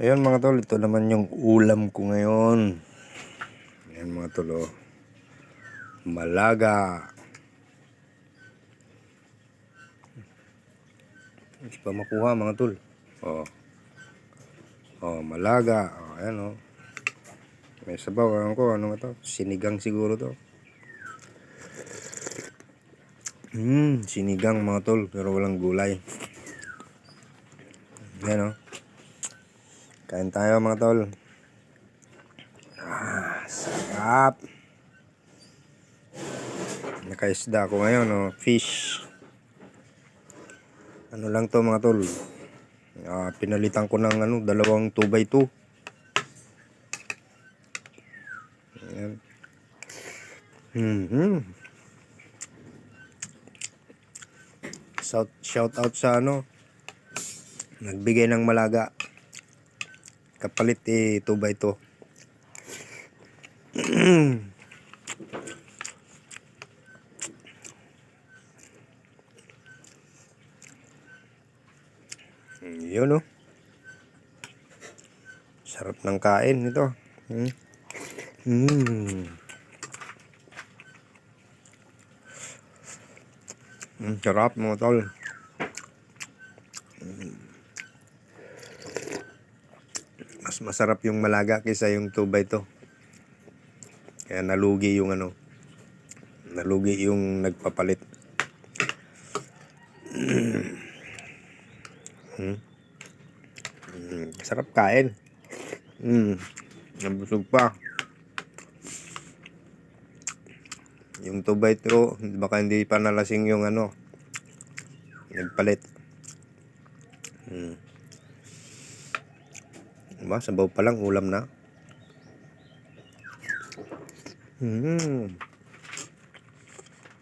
Ayan mga tol, ito naman yung ulam ko ngayon. Ayan mga tol, oh. Malaga. Hindi pa makuha mga tol. Oh. Oh, malaga. Oh, ayan oh. May sabaw. Ayan ko, ano nga to? Sinigang siguro to. Hmm, sinigang mga tol, pero walang gulay. Ayan oh. Kain tayo mga tol. Ah, sarap. Nakaisda ako ngayon, oh. Fish. Ano lang to mga tol. Ah, pinalitan ko ng ano, dalawang 2x2. Ayan. Mhm. Shout, shout out sa ano, nagbigay ng malaga. Kapalit eh 2x2. Yun oh. Sarap ng kain ito. Mm. Mm. Mm, sarap mga tol. Mas masarap yung malaga kaysa yung 2 by 2 Kaya nalugi yung ano. Nalugi yung nagpapalit. Mm. Mm, sarap kain. Mm. Nabusog pa. Yung 2 by 2 baka hindi pa nalasing yung ano. Nagpalit. Mm. Diba? Sabaw pa lang, ulam na. Mm.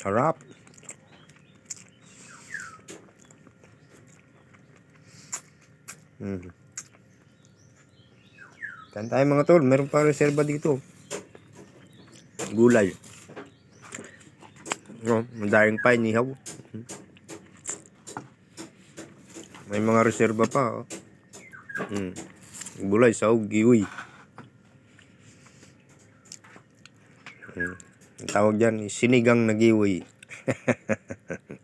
Sarap. Mm. Kain tayo mga tol, meron pa reserva dito. Gulay. No, madaling pa, inihaw. Mm. May mga reserva pa. Oh. Mm. Gulay, sahog, giwi. Mm. Ang tawag dyan, sinigang na giwi.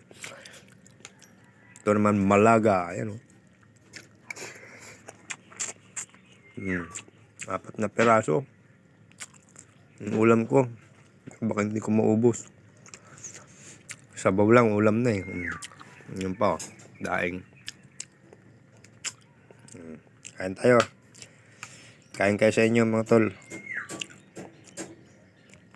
Ito naman malaga. Ayan oh. Mm. Apat na peraso. Yung ulam ko. Baka hindi ko maubos. Sabaw lang, ulam na eh. Mm. Yun pa, oh. daing. Mm. Kain tayo. Kain kayo sa inyo mga tol.